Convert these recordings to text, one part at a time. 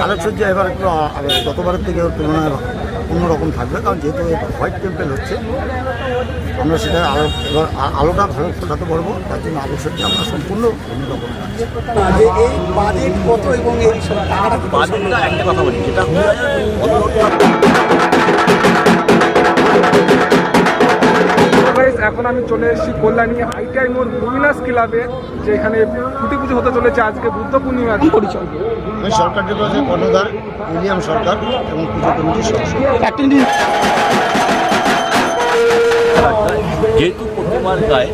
আলোকসজ্জা এবার একটু গতবারের থেকে তুলনায় অন্যরকম থাকবে কারণ যেহেতু হোয়াইট টেম্পেল হচ্ছে আমরা সেটা আলো এবার আলোটা ভালো ফোটাতে পারব তার জন্য আলোকসজ্জা আমরা সম্পূর্ণ অন্যরকম এই বাজেট কত এবং এই টাকাটা বাজেটটা একটা কথা বলি যেটা এখন আমি চলে এসেছি কল্যাণী আইটিআই মোড় লুমিনাস ক্লাবে যে এখানে খুঁটি পুজো হতে চলেছে আজকে বুদ্ধ পূর্ণিমা পরিচয় আমি সরকার যে কর্ণধার উইলিয়াম সরকার এবং পুজো কমিটির সদস্য। যেহেতু প্রতিমার গায়ে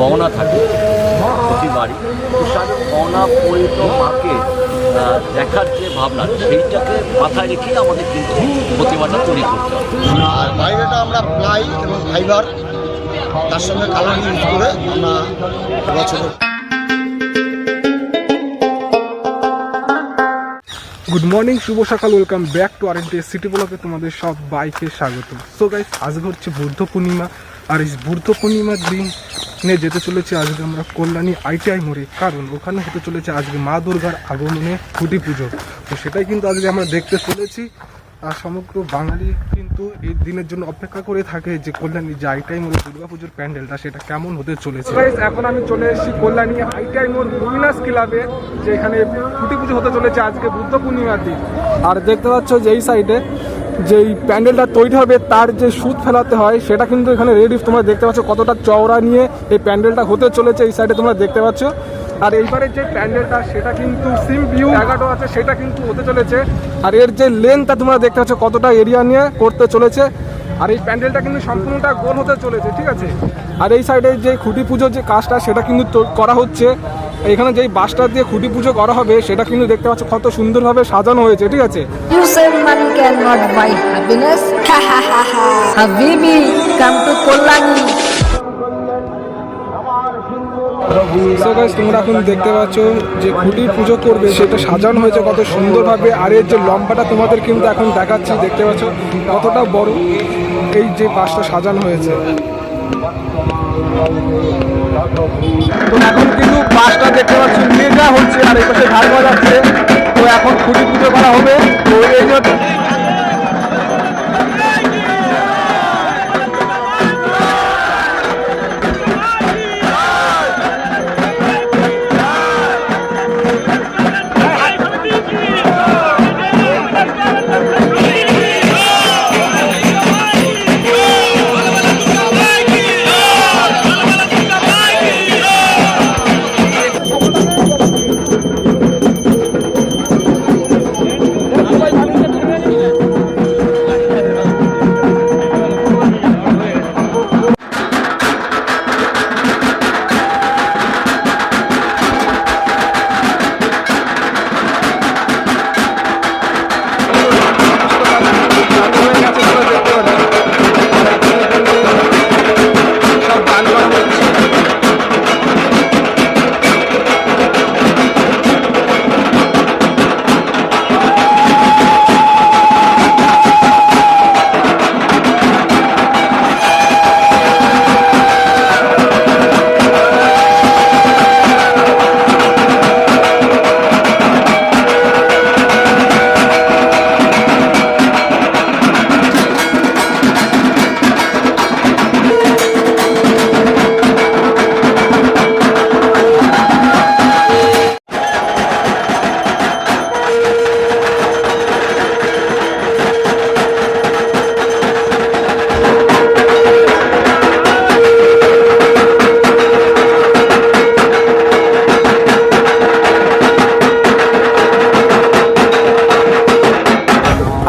গহনা থাকে প্রতিবারই তো সেই গহনা পরিত মাকে দেখার যে ভাবনা সেইটাকে মাথায় রেখে আমাদের কিন্তু প্রতিমাটা তৈরি করতে হবে। আর বাইরেটা আমরা প্লাই এবং ফাইবার তার সঙ্গে কালার ইউজ করে আমরা বছরের গুড মর্নিং শুভ সকাল welcome back to our city ব্লকে তোমাদের সব বাইকে স্বাগত সো গাইস আজকে হচ্ছে বুদ্ধ পূর্ণিমা, আর এই বুদ্ধ পূর্ণিমার দিন নিয়ে যেতে চলেছে আজকে আমরা কল্যাণী আইটিআই মোড়ে, কারণ ওখানে হতে চলেছে আজকে মা দুর্গার আগমনে খুঁটি পুজো। তো সেটাই কিন্তু আজকে আমরা দেখতে চলেছি। সমগ্র বাঙালি কিন্তু এই দিনের জন্য অপেক্ষা করে থাকে যে কল্যাণী যে আইটিআই মোড়ে দুর্গা পুজোর প্যান্ডেলটা সেটা কেমন হতে চলেছে। এখন আমি চলে এসেছি কল্যাণী আইটিআই মোড় লুমিনাস ক্লাবে, যেখানে খুঁটি পুজো হতে চলেছে আজকে বুদ্ধ পূর্ণিমার দিন আর দেখতে পাচ্ছ যে এই সাইডে যে এই প্যান্ডেলটা তৈরি হবে, তার যে সুদ ফেলাতে হয়, সেটা কিন্তু এখানে রেডি তোমরা দেখতে পাচ্ছ কতটা চওড়া নিয়ে এই প্যান্ডেলটা হতে চলেছে এই সাইডে তোমরা দেখতে পাচ্ছ। আর এইবারের যে প্যান্ডেলটা সেটা কিন্তু সিম ভিউ জায়গাটা আছে সেটা কিন্তু হতে চলেছে। আর এর যে লেন্থটা তোমরা দেখতে পাচ্ছ কতটা এরিয়া নিয়ে করতে চলেছে। আর এই প্যান্ডেলটা কিন্তু সম্পূর্ণটা গোল হতে চলেছে ঠিক আছে? আর এই সাইডে যে খুঁটি পুজোর যে কাজটা সেটা কিন্তু করা হচ্ছে। এখানে যেই বাসটা দিয়ে খুঁটি পুজো করা হবে সেটা কিন্তু দেখতে পাচ্ছ কত সুন্দরভাবে সাজানো হয়েছে ঠিক আছে? Ha ha. Habibi, তোমরা এখন দেখতে পাচ্ছ যে খুঁটির পুজো করবে, সেটা সাজানো হয়েছে কত সুন্দরভাবে, আর এর যে লম্বাটা তোমাদের কিন্তু এখন দেখাচ্ছি, দেখতে পাচ্ছ কতটা বড় এই যে বাসটা সাজানো হয়েছে। তো এখন কিন্তু বাসটা দেখতে পাচ্ছি নিয়ে যাওয়া হচ্ছে, আর এই পাশে ঝাড় বাজাচ্ছে। তো এখন খুঁটি পুজো করা হবে। তো এই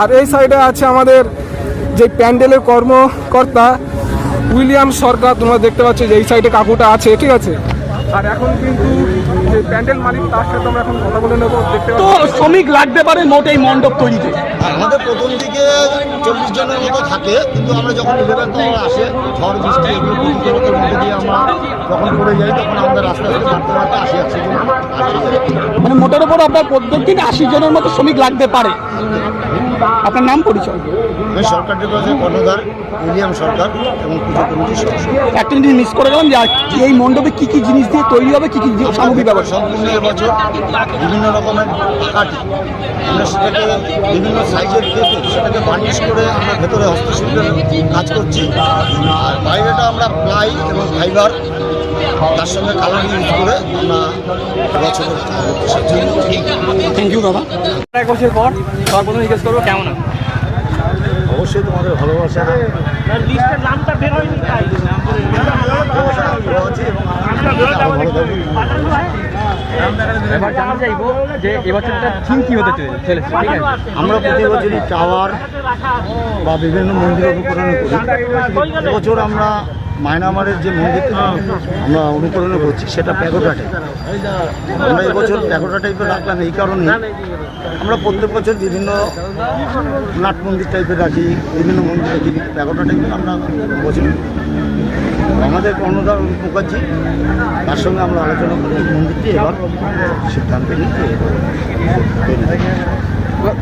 আর এই সাইডে আছে আমাদের যে প্যান্ডেলের কর্মকর্তা উইলিয়াম সরকার তোমরা দেখতে পাচ্ছ যে এই সাইডে কাকুটা আছে ঠিক আছে? আর এখন কিন্তু যে প্যান্ডেল মালিক তার সাথে আমরা এখন কথা বলে নেব দেখতে তো শ্রমিক লাগতে পারে মোট এই মণ্ডপ তৈরিতে? আমাদের প্রথম দিকে চল্লিশ জনের মতো থাকে কিন্তু আমরা যখন ইলেভেন আওয়ার আসে ঝড় বৃষ্টি এগুলো প্রতিকূলতার মধ্যে দিয়ে আমরা যখন পড়ে যাই তখন আমাদের আস্তে আস্তে বাড়তে বাড়তে আশি একশো জন মানে মোটের উপর আপনার প্রত্যেক দিন আশি জনের মতো শ্রমিক লাগতে পারে? আপনার নাম পরিচয়? আমি সরকার দিবসের কর্ণধার উইলিয়াম সরকার এবং পুজো কমিটির সদস্য। একটা জিনিস মিস করে গেলাম যে এই মণ্ডপে কি কি জিনিস দিয়ে তৈরি হবে কি কি সামগ্রী ব্যবহার সম্পূর্ণ এবছর বিভিন্ন রকমের কাঠি। আমরা সেটাকে বিভিন্ন সাইজের কেটে সেটাকে বার্নিশ করে আমরা ভেতরে হস্তশিল্পের কাজ করছি। আর বাইরেটা আমরা প্লাই এবং ফাইবার তার সঙ্গে কালার করে আমরা থ্যাংক ইউ দাদা এক বছর পর সর্বপ্রথম জিজ্ঞেস করব কেমন অবশ্যই তোমাদের ভালোবাসা। লিস্টের নামটা বের হয়নি তাই। ভালোবাসা ভালো আছে এবং আরও ভালো থাকবে এবার জানা চাইব যে এবছরটা থিম কি হতে চলেছে? চলেছে ঠিক আছে। আমরা প্রতি বছরই টাওয়ার বা বিভিন্ন মন্দির অনুকরণ করি এবছর আমরা মায়ানমারের যে মন্দিরটা আমরা অনুকরণ করছি সেটা প্যাগোডা টাইপ আমরা এবছর প্যাগোডা টাইপের রাখলাম এই কারণে আমরা প্রত্যেক বছর বিভিন্ন নাট মন্দির টাইপের রাখি বিভিন্ন মন্দির রাখি প্যাগোডা টাইপের আমরা বছর আমাদের কর্ণধার মুখার্জি তার সঙ্গে আমরা আলোচনা করে মন্দিরটি এবার সিদ্ধান্ত নিচ্ছি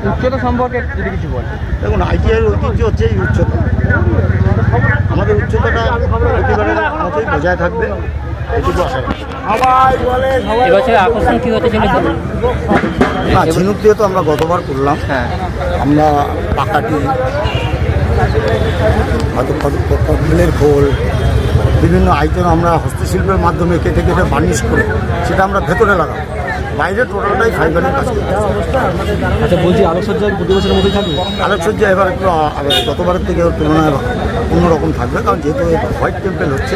উচ্চতা সম্পর্কে যদি কিছু বল দেখুন আইটিআইয়ের ঐতিহ্য হচ্ছে এই উচ্চতা। আমাদের উচ্চতাটা প্রতিবারের মতোই বজায় থাকবে এটুকু আশা রাখি। এবছর আকর্ষণ কি হতে চলেছে? না ঝিনুক দিয়ে তো আমরা গতবার করলাম। হ্যাঁ। আমরা পাকাটি হয়তো কদমের খোল বিভিন্ন আইটেম আমরা হস্তশিল্পের মাধ্যমে কেটে কেটে বার্নিশ করে সেটা আমরা ভেতরে লাগাবো। বাইরে টোটালটাই ফাইবারের কাজ আচ্ছা বলছি আলোকসজ্জা প্রতি বছরের মতোই থাকবে? আলোকসজ্জা এবার একটু গতবারের থেকে তুলনায় অন্যরকম থাকবে কারণ যেহেতু হোয়াইট টেম্পেল হচ্ছে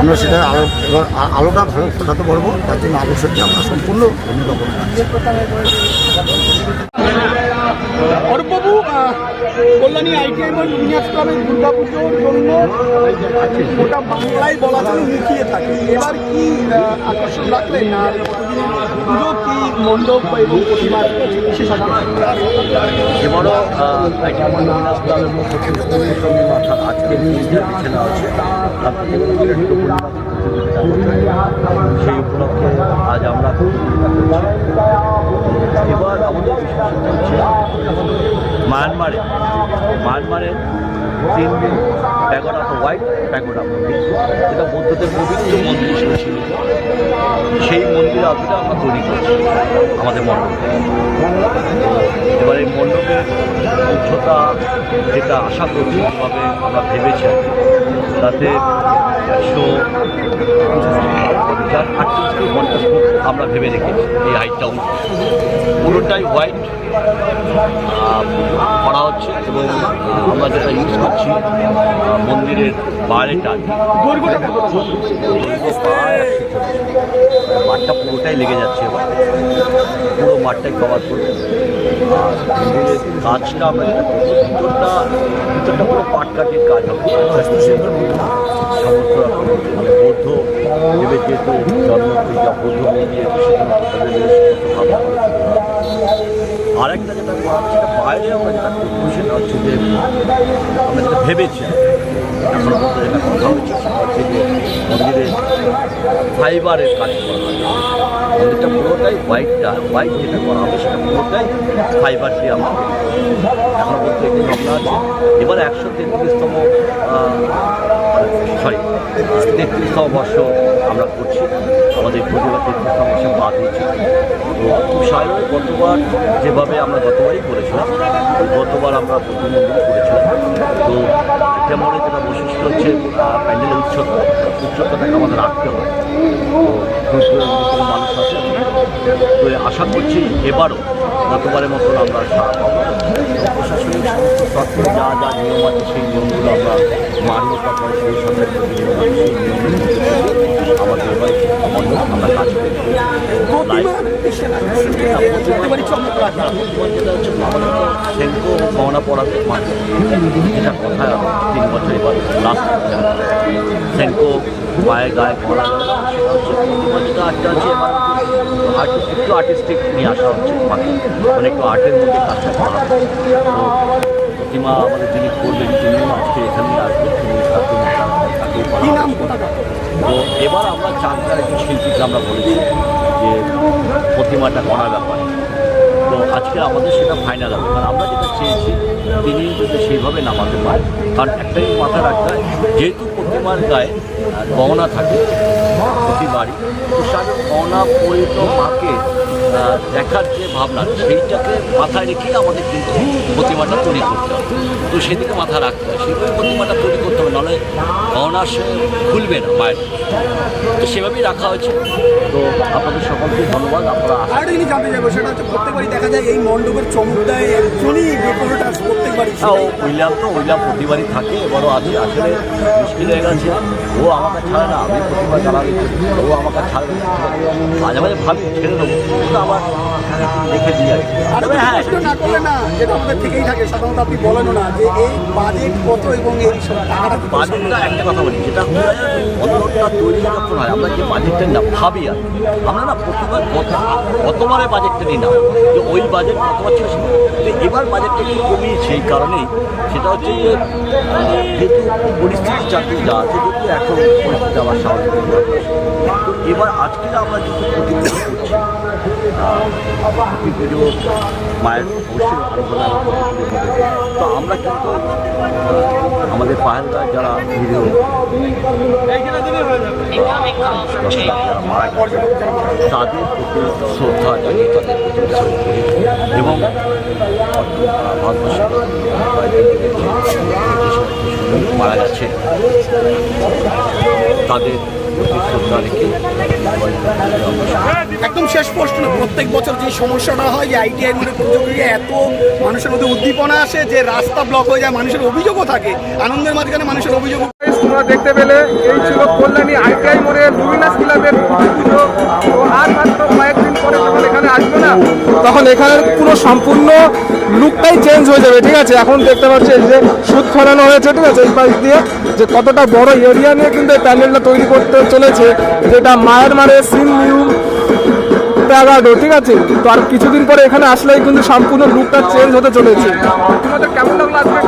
আমরা সেটা আলো এবার আলোটা ভালো ফোটাতে পারব তার জন্য আলোকসজ্জা আমরা সম্পূর্ণ অন্যরকম অরূপবাবু আহ, কল্যাণী আইটিআই এবং ইউনিয়ার্স ক্লাবের দুর্গাপুজোর জন্য গোটা বাংলায় বলা চলে মুখিয়ে থাকে। এবার কি আকর্ষণ রাখলেন না? পুজো কি মণ্ডপ এবং প্রতিমার বিশেষ এবারও নেওয়া হচ্ছে। সেই উপলক্ষে আজ আমরা এবার আমাদের হচ্ছে মায়ানমারে। মায়ানমারের তিন দিন প্যাগোডা তো হোয়াইট প্যাগোডা মন্দির যেটা বৌদ্ধদের পবিত্র মন্দির হিসেবে ছিল। সেই মন্দির আদলে আমরা তৈরি করছি আমাদের মণ্ডপে এবার এই মণ্ডপের উচ্চতা যেটা আশা করছি আমরা ভেবেছি তাতে একশো আটত্রিশ থেকে পঞ্চাশ ফুট আমরা ভেবে রেখে এই হাইটটা পুরোটাই হোয়াইট করা হচ্ছে এবং আমরা যেটা ইউজ করছি মন্দিরের বাইরেটা। মাঠটা পুরোটাই লেগে যাচ্ছে পুরো মাঠটাই কভার করবে। কাজটা আমরা যেটা করব ভিতরটা ভিতরটা পুরো পাটকাঠির কাজ হবে। সমস্ত রকম মানে বৌদ্ধ দেবের যেহেতু জন্ম বৌদ্ধ আরেকটা যেটা করা সেটা বাইরে আমরা যেটা করব, সেটা হচ্ছে যে আমরা যেটা ভেবেছি এখন যেটা কথা হচ্ছে সেটা হচ্ছে যে মন্দিরে ফাইবারের কাজ করা হবে মন্দিরটা পুরোটাই হোয়াইটটা হোয়াইট যেটা করা হবে সেটা পুরোটাই ফাইবার দিয়ে আমরা এখন পর্যন্ত একটু ভাবনা আছে, এবার একশো তেত্রিশতম সরি তেত্রিশতম বর্ষ আমরা করছি। আমাদের প্রতিভা তেত্রিশতম সমস্যা বাদ দিয়েছি তো খুব গতবার যেভাবে আমরা গতবারই করেছিলাম গতবার আমরা মন্দির করেছিলাম। তো যেমন যেটা বৈশিষ্ট্য হচ্ছে প্যান্ডেলের উচ্চতা, উচ্চতাটাকে আমাদের রাখতে হবে। তো থেকে মানুষ আসে তো আশা করছি এবারও গতবারের মতন আমরা প্রশাসনিক যা যা নিয়ম আছে সেই নিয়মগুলো আমরা মানব তারপরে সেই সরকারি যে নিয়ম সেই নিয়মের আমাদের আমরা কাজ করি গহনা পড়াতে এবার গায়ে যেটা আছে একটু আর্টিস্টিক নিয়ে আসা হচ্ছে মাকে। মানে একটু আর্টের মধ্যে কাজটা করা প্রতিমা আমাদের যিনি করবেন তিনিও আজকে এখানে আসবেন। তিনি তো এবার আমরা চারটা একজন শিল্পীকে আমরা বলেছি যে প্রতিমাটা করার ব্যাপারে। তো আজকে আমাদের সেটা ফাইনাল হবে। কারণ আমরা যেটা চেয়েছি, তিনি যদি সেইভাবে নামাতে পারেন কারণ একটাই মাথা রাখতে হয়, যেহেতু প্রতিমার গায়ে গহনা থাকে, প্রতিবারই, তো সেই গহনা পরিত মাকে দেখার যে ভাবনা সেইটাকে মাথায় রেখেই আমাদের কিন্তু প্রতিমাটা তৈরি করতে হবে। তো সেদিকে মাথা রাখতে হয় সেইভাবে প্রতিমাটা তৈরি করতে হবে নাহলে গহনা সে খুলবে না মায়ের তো সেভাবেই রাখা হয়েছে। তো আপনাদের সকলকে ধন্যবাদ। আপনারা আর জিনিস জানতে যাব সেটা হচ্ছে প্রত্যেকবারই দেখা যায় এই মণ্ডপের চমক দেয় একজনই ডেকোরেটার প্রত্যেকবারই। হ্যাঁ ও উইলাম তো উইলাম প্রতিবারই থাকে এবারও আছে আসলে মুশকিল হয়ে গেছে। ও আমাকে ছাড়ে না আমি প্রতিবার জ্বালাবি ও আমাকে ছাড়বে মাঝে মাঝে ভাবি ছেড়ে দেবো। কিন্তু আবার রেখে আর হ্যাঁ। প্রশ্ন না করলে না যেটা আমাদের থেকেই থাকে সাধারণত আপনি বলেনও না যে এই বাজেট কত এবং এই টাকাটা বাজেটটা একটা কথা বলি যেটা অন্যটা তৈরি যখন হয়। আমরা যে বাজেটটা না ভাবি আর আমরা না প্রতিবার গত গতবারে বাজেটটা নিই না যে ওই বাজেট গতবার ছিল। তো এবার বাজেটটা একটু কমিয়েছে এই কারণেই সেটা হচ্ছে যে যেহেতু পরিস্থিতি চাকরি যা আছে যেহেতু এখন পরিস্থিতি আবার স্বাভাবিক এবার আজকে আমরা যেহেতু প্রতিনিধি করছি প্রতি মায়ের অবশ্যই আরাধনা তো আমরা কিন্তু আমাদের পাহাড়রা যারা ভিডিও মারা গেছে, তাদের প্রতি শ্রদ্ধা জানিয়ে তাদের প্রতি এবং মারা গেছে তাদের একদম শেষ প্রশ্ন প্রত্যেক বছর যে সমস্যাটা হয়, যে আইটিআই মধ্যে প্রতিযোগিতা এত মানুষের মধ্যে উদ্দীপনা আসে, যে রাস্তা ব্লক হয়ে যায়, মানুষের অভিযোগও থাকে, আনন্দের মাঝখানে মানুষের অভিযোগ দেখতে পেলে এই ছিল কল্যাণী আইটিআই মোড়ে লুমিনাস ক্লাবের আর আসবে না, তখন এখানের পুরো সম্পূর্ণ লুকটাই চেঞ্জ হয়ে যাবে, ঠিক আছে? এখন দেখতে পাচ্ছি যে সুদ ফেলানো হয়েছে, ঠিক আছে? এই পাশ দিয়ে যে কতটা বড় এরিয়া নিয়ে কিন্তু এই প্যান্ডেলটা তৈরি করতে চলেছে, যেটা মায়ের মারে সিম নিউ প্যাগাডো ঠিক আছে? তো আর কিছুদিন পরে এখানে আসলেই কিন্তু সম্পূর্ণ লুকটা চেঞ্জ হতে চলেছে। তোমাদের কেমন আজকে?